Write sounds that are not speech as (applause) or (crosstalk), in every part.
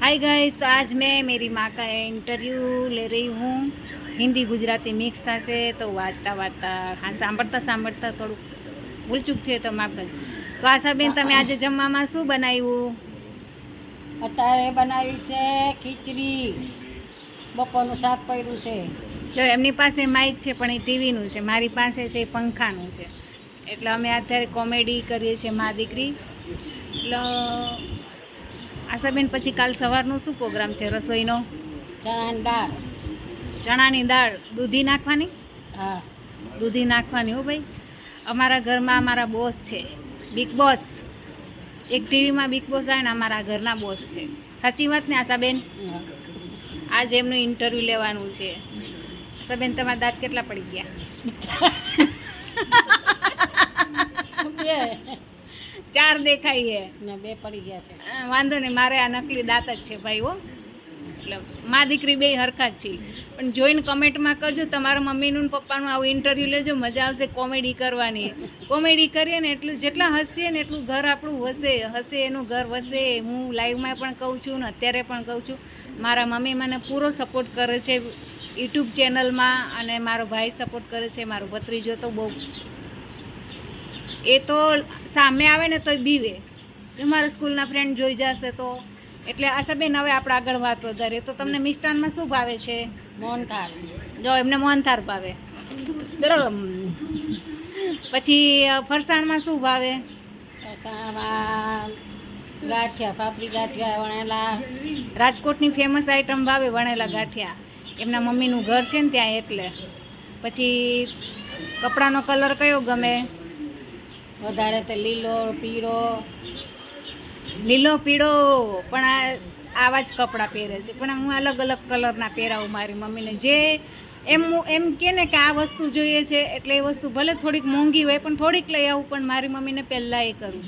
Hi guys तो आज मैं मेरी माँ का इंटरव्यू ले रही हूँ હિન્દી ગુજરાતી મિક્સ થશે તો વાંચતા વાંચતા હા સાંભળતા સાંભળતા થોડુંક ભૂલચૂક થયું તો માફ કરજો તો આશાબેન તમે આજે જમવામાં શું બનાવ્યું અત્યારે બનાવી છે ખીચડી બપોરનું શાક પડ્યું છે જો એમની પાસે માઇક છે પણ એ ટીવીનું છે મારી પાસે છે એ પંખાનું છે એટલે અમે અત્યારે કોમેડી કરીએ છીએ મા દીકરી એટલે આશાબેન પછી કાલ સવારનો શું પ્રોગ્રામ છે રસોઈનો? ચણાની દાળ. ચણાની દાળ. દૂધી નાખવાની? હા. દૂધી નાખવાની હો ભાઈ. અમારા ઘરમાં અમારા બોસ છે. બિગ બોસ એક ટીવીમાં બિગ બોસ આવે ને અમારા ઘરના બોસ છે. સાચી વાત ને આશાબેન? આજે એમનું ઇન્ટરવ્યૂ લેવાનું છે. આશાબેન તમારા દાંત કેટલા પડી ગયા? ચાર દેખાય ને બે પડી ગયા છે. છે વાંધો નહીં મારે આ નકલી દાંત જ છે ભાઈ હો. એટલે મા દીકરી બે હરખા જ છે. પણ જોઈને કમેન્ટમાં કરજો તમારા મમ્મીનું પપ્પાનું આવું ઇન્ટરવ્યૂ લેજો મજા આવશે કોમેડી કરવાની. કોમેડી કરીએ ને એટલું જેટલા હસીએ ને એટલું ઘર આપણું વસે હસે એનું ઘર વસે. હું લાઈવમાં પણ કહું છું ને અત્યારે પણ કહું છું મારા મમ્મી મને પૂરો સપોર્ટ કરે છે યુટ્યુબ ચેનલમાં અને મારો ભાઈ સપોર્ટ કરે છે મારો ભત્રીજો તો બહુ એ તો સામે આવે ને તોય બીવે. મારા સ્કૂલના ફ્રેન્ડ જોઈ જશે તો. એટલે આશાબેન હવે આપણે આગળ વાત વધારીએ તો તમને મિષ્ટાનમાં શું ભાવે છે? મોહનથાળ. જો એમને મોહનથાર ભાવે. બરાબર. પછી ફરસાણમાં શું ભાવે? ગાંઠિયા પાપડી ગાંઠિયા વણેલા. રાજકોટની ફેમસ આઈટમ ભાવે વણેલા ગાંઠિયા. એમના મમ્મીનું ઘર છે ને ત્યાં એટલે. પછી કપડાનો કલર કયો ગમે? વધારે તો લીલો, પીળો. લીલો, પીળો, પણ આ આવા જ કપડાં પહેરે છે. પણ હું અલગ અલગ કલરના પહેરાવું મારી મમ્મીને. જે એમ એમ કે ને કે આ વસ્તુ જોઈએ છે, એટલે એ વસ્તુ ભલે થોડીક મોંઘી હોય, પણ થોડીક લઈ આવું, પણ મારી મમ્મીને પહેલાં એ કરું.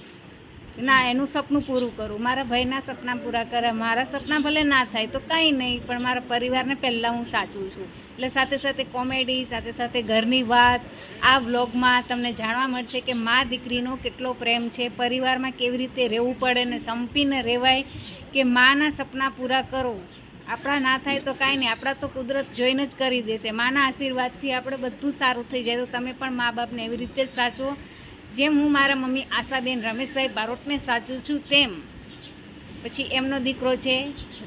ના, એનું સપનું પૂરું કરું. મારા ભાઈના સપના પૂરા કરે. મારા સપના ભલે ના થાય તો કંઈ નહીં, પણ મારા પરિવારને પહેલાં હું સાચું છું. એટલે સાથે સાથે કોમેડી, સાથે સાથે ઘરની વાત, આ વ્લોગમાં તમને જાણવા મળશે કે મા દીકરીનો કેટલો પ્રેમ છે. પરિવારમાં કેવી રીતે રહેવું પડે ને સંપીને રહેવાય કે માના સપના પૂરા કરો. આપણા ના થાય તો કાંઈ નહીં. આપણા તો કુદરત જોઈને જ કરી દેશે. માના આશીર્વાદથી આપણે બધું સારું થઈ જાય. તો તમે પણ મા બાપને એવી રીતે જ સાચવો. જેમ હું મારા મમ્મી આશાબેન રમેશભાઈ બારોટને સાચું છું તેમ. પછી એમનો દીકરો છે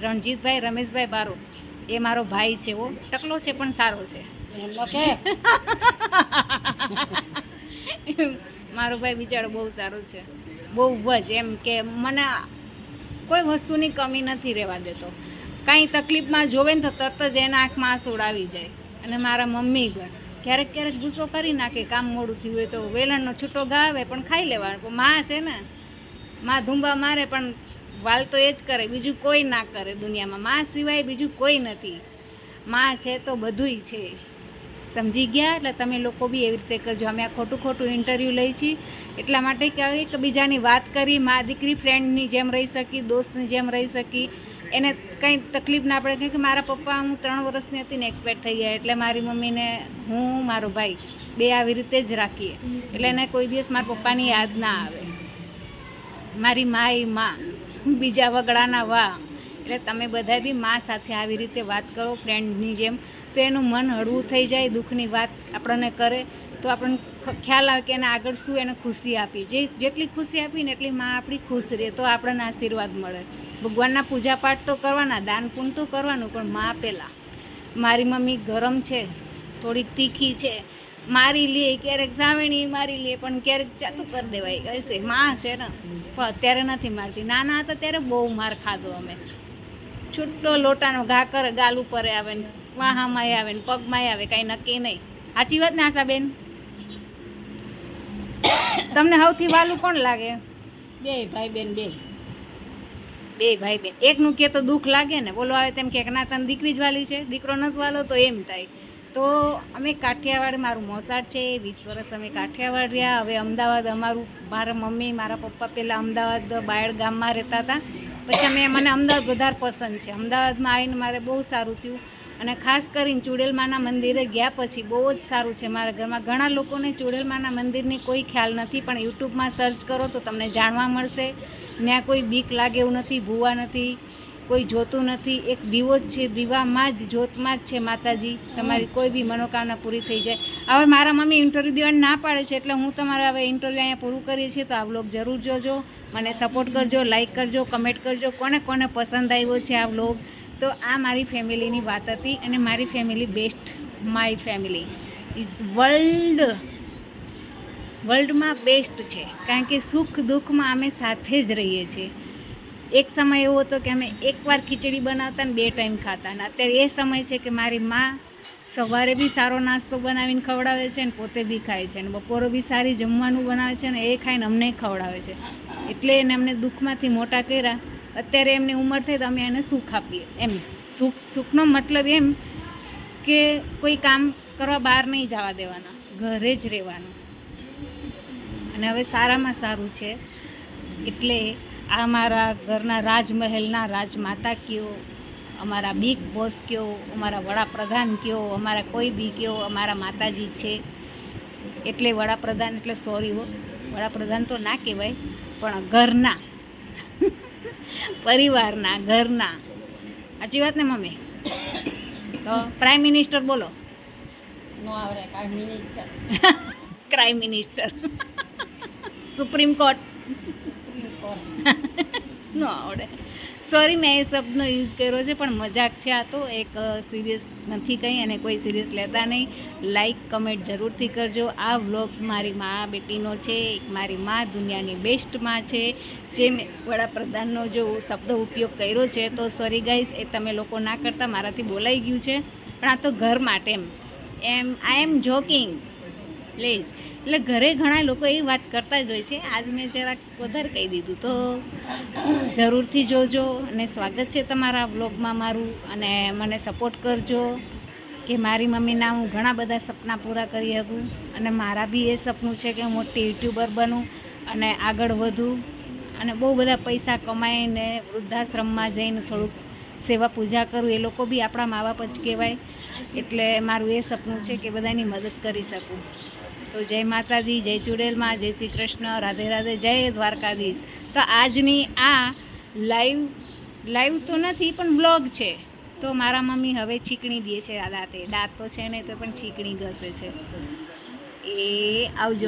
રણજીતભાઈ રમેશભાઈ બારોટ. એ મારો ભાઈ છે ઓ ટકલો છે પણ સારો છે. મારો ભાઈ બિચારો બહુ સારો છે. બહુ જ એમ કે મને કોઈ વસ્તુની કમી નથી રહેવા દેતો. કાંઈ તકલીફમાં જોવે ને તો તરત જ એના આંખમાં આંસુ આવી જાય. અને મારા મમ્મી પણ. ક્યારેક ક્યારેક ગુસ્સો કરી નાખે, કામ મોડું થયું હોય તો વેલણનો છૂટો ગાવે, પણ ખાઈ લેવાનો. માં છે ને, માં ધુંબા મારે, પણ વાલ તો એ જ કરે, બીજું કોઈ ના કરે દુનિયામાં. માં સિવાય બીજું કોઈ નથી. માં છે તો બધુંય છે. સમજી ગયા? એટલે તમે લોકો બી એવી રીતે કરજો. અમે આ ખોટું ખોટું ઇન્ટરવ્યૂ લઈ છીએ એટલા માટે કે હવે એકબીજાની વાત કરી, મા દીકરી ફ્રેન્ડની જેમ રહી શકી, દોસ્તની જેમ રહી શકી. એને કંઈ તકલીફ ના પડે. કે મારા પપ્પા, હું ત્રણ વર્ષની હતી ને એક્સપાયર થઈ ગયા, એટલે મારી મમ્મીને હું, મારો ભાઈ, બે આવી રીતે જ રાખીએ. એટલે એને કોઈ દિવસ મારા પપ્પાની યાદ ના આવે. મારી માયમાં બીજા વગડાના વા. એટલે તમે બધા બી મા સાથે આવી રીતે વાત કરો ફ્રેન્ડની જેમ. તો એનું મન હળવું થઈ જાય, દુઃખની વાત આપણને કરે. તો આપણને ખ્યાલ આવે કે એને આગળ શું એને ખુશી આપી. જે, જેટલી ખુશી આપી ને એટલી મા આપણી ખુશ રહે, તો આપણને આશીર્વાદ મળે. ભગવાનના પૂજાપાઠ તો કરવાના દાન પૂન તો કરવાનું, પણ મા પહેલાં મારી મમ્મી ગરમ છે, થોડીક તીખી છે. મારી લે, ક્યારેક સાવેણી મારી લે, પણ ક્યારેક ચાતું કરી દેવાય. હશે માં છે ને. અત્યારે નથી મારતી. નાના હતા ત્યારે બહુ માર ખાધો અમે. છૂટો લોટાનો ઘા કરે ગાલ ઉપર આવે ને વાહામાં આવે ને પગમાં આવે કાંઈ નક્કી નહીં. સાચી વાત ને આશાબેન? તમને સૌથી વાલું કોણ લાગે? બે ભાઈ બેન બે. બે ભાઈ બેન એકનું કે તો દુઃખ લાગે ને બોલો આવે તેમ કે ના તને દીકરી જ વાલી છે દીકરો નથી વાલો તો એમ થાય. તો અમે કાઠિયાવાડ, મારું મોસાડ છે, વીસ વર્ષ અમે કાઠિયાવાડ રહ્યા. હવે અમદાવાદ અમારું, મારા મમ્મી, મારા પપ્પા પહેલાં અમદાવાદ બાયડ ગામમાં રહેતા હતા. પછી અમે, મને અમદાવાદ વધારે પસંદ છે. અમદાવાદમાં આવીને મારે બહુ સારું થયું. અને ખાસ કરીને ચુડેલમાના મંદિરે ગયા પછી બહુ જ સારું છે. મારા ઘરમાં ઘણા લોકોને ચુડેલમાના મંદિરની કોઈ ખ્યાલ નથી, પણ યુટ્યુબમાં સર્ચ કરો તો તમને જાણવા મળશે. ત્યાં કોઈ બીક લાગે એવું નથી, ભૂવા નથી. કોઈ જોતું નથી. એક દીવો જ છે, દીવામાં જ જોતમાં જ છે માતાજી. તમારી કોઈ બી મનોકામના પૂરી થઈ જાય. હવે મારા મમ્મી ઇન્ટરવ્યૂ દેવાની ના પાડે છે, એટલે હું તમારે હવે ઇન્ટરવ્યૂ અહીંયા પૂરું કરીએ છીએ, તો આ વ્લોગ જરૂર જોજો. મને સપોર્ટ કરજો લાઇક કરજો કમેન્ટ કરજો, કોને કોને પસંદ આવ્યો છે આ વ્લોગ તો આ મારી ફેમિલીની વાત હતી અને મારી family best my family is world વર્લ્ડમાં બેસ્ટ છે. કારણ કે સુખ દુઃખમાં અમે સાથે જ રહીએ છીએ. એક સમય એવો હતો કે અમે એકવાર ખીચડી બનાવતા ને બે ટાઈમ ખાતા. અને અત્યારે એ સમય છે કે મારી માં સવારે બી સારો નાસ્તો બનાવીને ખવડાવે છે ને પોતે બી ખાય છે. અને બપોરે બી સારી જમવાનું બનાવે છે ને એ ખાઈને અમને ખવડાવે છે. એટલે એને અમને દુઃખમાંથી મોટા કર્યા. અત્યારે એમની ઉંમર થઈ તો અમે એને સુખ આપીએ. એમ. સુખ, સુખનો મતલબ એમ કે કોઈ કામ કરવા બહાર નહીં જવા દેવાના. ઘરે જ રહેવાનું. અને હવે સારામાં સારું છે. એટલે આ અમારા ઘરના રાજમહેલના રાજમાતા કયો અમારા બિગ બોસ કયો અમારા વડાપ્રધાન કયો અમારા કોઈ બી કયો અમારા માતાજી છે. એટલે વડાપ્રધાન એટલે સોરી હો વડાપ્રધાન તો ના કહેવાય પણ ઘરના પરિવારના ઘરના. સાચી વાત ને મમ્મી? તો પ્રાઇમ મિનિસ્ટર બોલો. નો આવડે કાંઈ minister crime minister supreme court (laughs) ન આવડે. સોરી મેં એ શબ્દનો યુઝ કર્યો છે, પણ મજાક છે આ તો. એક સિરિયસ નથી કંઈ અને કોઈ સિરિયસ લેતા નહીં. લાઈક કમેન્ટ જરૂરથી કરજો. આ વ્લોગ મારી મા બેટીનો છે, એક મારી મા દુનિયાની બેસ્ટમાં છે. જે મેં વડાપ્રધાનનો જો શબ્દ ઉપયોગ કર્યો છે, તો સોરી ગાઈસ એ તમે લોકો ના કરતા, મારાથી બોલાઈ ગયું છે. પણ આ તો ઘર માટે એમ. એમ આઈ એમ જોકિંગ પ્લીઝ એટલે ઘરે ઘણા લોકો એવી વાત કરતા જ હોય છે, આજ મેં જરાક વધારે કહી દીધું. તો જરૂરથી જોજો અને સ્વાગત છે તમારા વ્લોગમાં મારું અને મને સપોર્ટ કરજો કે મારી મમ્મીના હું ઘણા બધા સપના પૂરા કરી શકું અને મારા બી એ સપનું છે કે હું મોટી યુટ્યુબર બનું અને આગળ વધું અને બહુ બધા પૈસા કમાઈને વૃદ્ધાશ્રમમાં જઈને થોડુંક સેવા પૂજા કરું. એ લોકો બી આપણા મા બાપ જ કહેવાય. એટલે મારું એ સપનું છે કે બધાની મદદ કરી શકું. તો જય માતાજી, જય ચુડેલમાં, જય શ્રી કૃષ્ણ, રાધે રાધે, જય દ્વારકાધીશ. તો આજની આ લાઈવ લાઈવ તો નથી, પણ બ્લોગ છે. તો મારા મમ્મી હવે છીકણી દે છે આ દાંતે. દાંત તો છે નહીં તો પણ છીકણી ઘસે છે. એ આવજો.